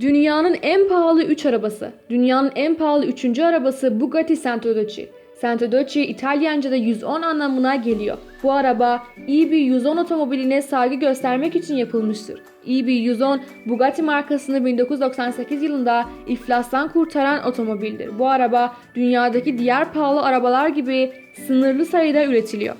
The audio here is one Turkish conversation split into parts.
Dünyanın en pahalı 3 arabası. Dünyanın en pahalı 3. arabası Bugatti Santodoci. Santodoci İtalyanca'da 110 anlamına geliyor. Bu araba EB110 otomobiline saygı göstermek için yapılmıştır. EB110 Bugatti markasını 1998 yılında iflastan kurtaran otomobildir. Bu araba dünyadaki diğer pahalı arabalar gibi sınırlı sayıda üretiliyor.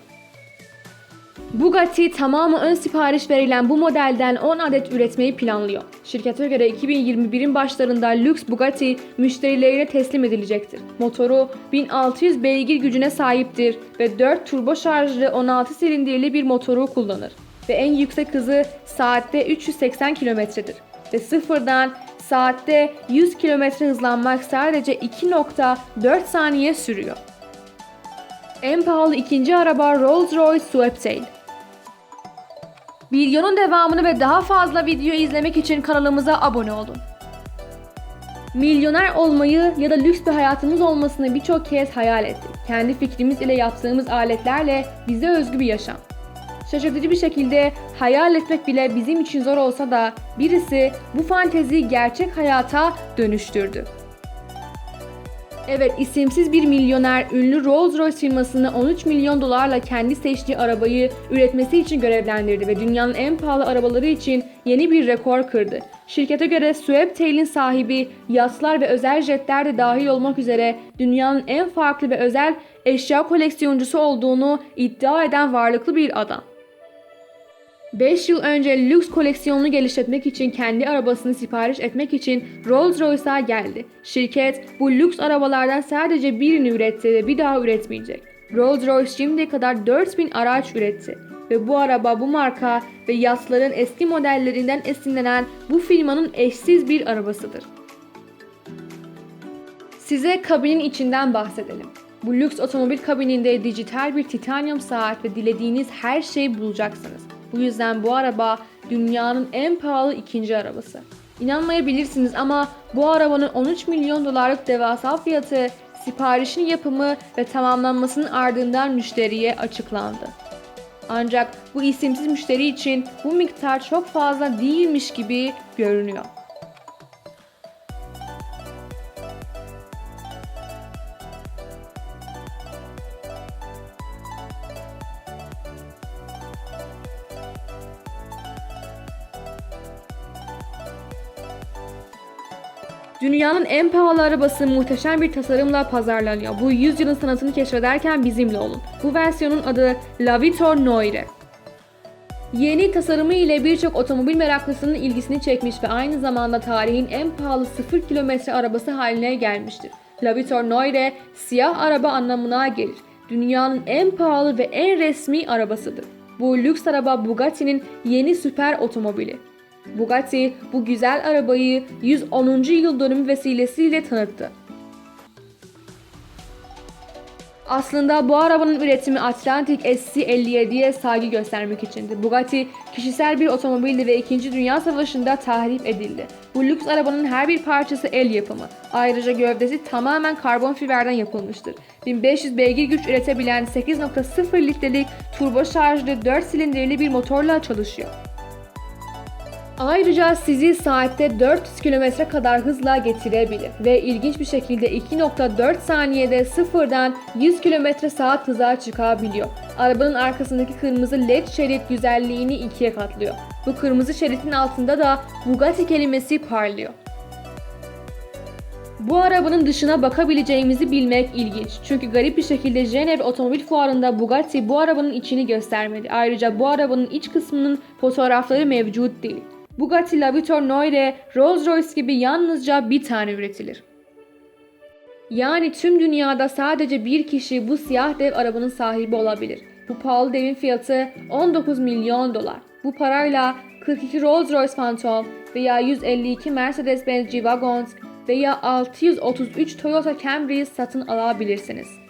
Bugatti tamamı ön sipariş verilen bu modelden 10 adet üretmeyi planlıyor. Şirkete göre 2021'in başlarında lüks Bugatti müşterilerine teslim edilecektir. Motoru 1600 beygir gücüne sahiptir ve 4 turbo şarjlı 16 silindirli bir motoru kullanır. Ve en yüksek hızı saatte 380 kilometredir. Ve sıfırdan saatte 100 kilometre hızlanmak sadece 2.4 saniye sürüyor. En pahalı ikinci araba Rolls-Royce Sweptail. Videonun devamını ve daha fazla video izlemek için kanalımıza abone olun. Milyoner olmayı ya da lüks bir hayatımız olmasını birçok kez hayal ettik. Kendi fikrimiz ile yaptığımız aletlerle bize özgü bir yaşam. Şaşırtıcı bir şekilde hayal etmek bile bizim için zor olsa da birisi bu fanteziyi gerçek hayata dönüştürdü. Evet, isimsiz bir milyoner ünlü Rolls-Royce firmasını 13 milyon dolarla kendi seçtiği arabayı üretmesi için görevlendirdi ve dünyanın en pahalı arabaları için yeni bir rekor kırdı. Şirkete göre Sweptail'in sahibi yatlar ve özel jetler de dahil olmak üzere dünyanın en farklı ve özel eşya koleksiyoncusu olduğunu iddia eden varlıklı bir adam. 5 yıl önce lüks koleksiyonunu geliştirmek için kendi arabasını sipariş etmek için Rolls-Royce'a geldi. Şirket bu lüks arabalardan sadece birini üretti ve bir daha üretmeyecek. Rolls-Royce şimdiye kadar 4000 araç üretti ve bu araba bu marka ve yatların eski modellerinden esinlenen bu firmanın eşsiz bir arabasıdır. Size kabinin içinden bahsedelim. Bu lüks otomobil kabininde dijital bir titanyum saat ve dilediğiniz her şeyi bulacaksınız. Bu yüzden bu araba dünyanın en pahalı ikinci arabası. İnanmayabilirsiniz ama bu arabanın 13 milyon dolarlık devasa fiyatı, siparişin yapımı ve tamamlanmasının ardından müşteriye açıklandı. Ancak bu isimsiz müşteri için bu miktar çok fazla değilmiş gibi görünüyor. Dünyanın en pahalı arabası muhteşem bir tasarımla pazarlanıyor. Bu yüzyılın sanatını keşfederken bizimle olun. Bu versiyonun adı La Vitor Noire. Yeni tasarımı ile birçok otomobil meraklısının ilgisini çekmiş ve aynı zamanda tarihin en pahalı 0 kilometre arabası haline gelmiştir. La Vitor Noire siyah araba anlamına gelir. Dünyanın en pahalı ve en resmi arabasıdır. Bu lüks araba Bugatti'nin yeni süper otomobili. Bugatti bu güzel arabayı 110. yıl dönümü vesilesiyle tanıttı. Aslında bu arabanın üretimi Atlantic SC57'ye saygı göstermek içindi. Bugatti kişisel bir otomobildi ve 2. Dünya Savaşı'nda tahrip edildi. Bu lüks arabanın her bir parçası el yapımı. Ayrıca gövdesi tamamen karbon fiberden yapılmıştır. 1500 beygir güç üretebilen 8.0 litrelik turbo şarjlı 4 silindirli bir motorla çalışıyor. Ayrıca sizi saatte 400 km kadar hızla getirebilir ve ilginç bir şekilde 2.4 saniyede sıfırdan 100 km saat hıza çıkabiliyor. Arabanın arkasındaki kırmızı led şerit güzelliğini ikiye katlıyor. Bu kırmızı şeritin altında da Bugatti kelimesi parlıyor. Bu arabanın dışına bakabileceğimizi bilmek ilginç. Çünkü garip bir şekilde Cenevre Otomobil Fuarı'nda Bugatti bu arabanın içini göstermedi. Ayrıca bu arabanın iç kısmının fotoğrafları mevcut değil. Bugatti La Vitor Noire, Rolls-Royce gibi yalnızca bir tane üretilir. Yani tüm dünyada sadece bir kişi bu siyah dev arabanın sahibi olabilir. Bu pahalı devin fiyatı 19 milyon dolar. Bu parayla 42 Rolls-Royce Phantom veya 152 Mercedes-Benz G-Wagons veya 633 Toyota Camry satın alabilirsiniz.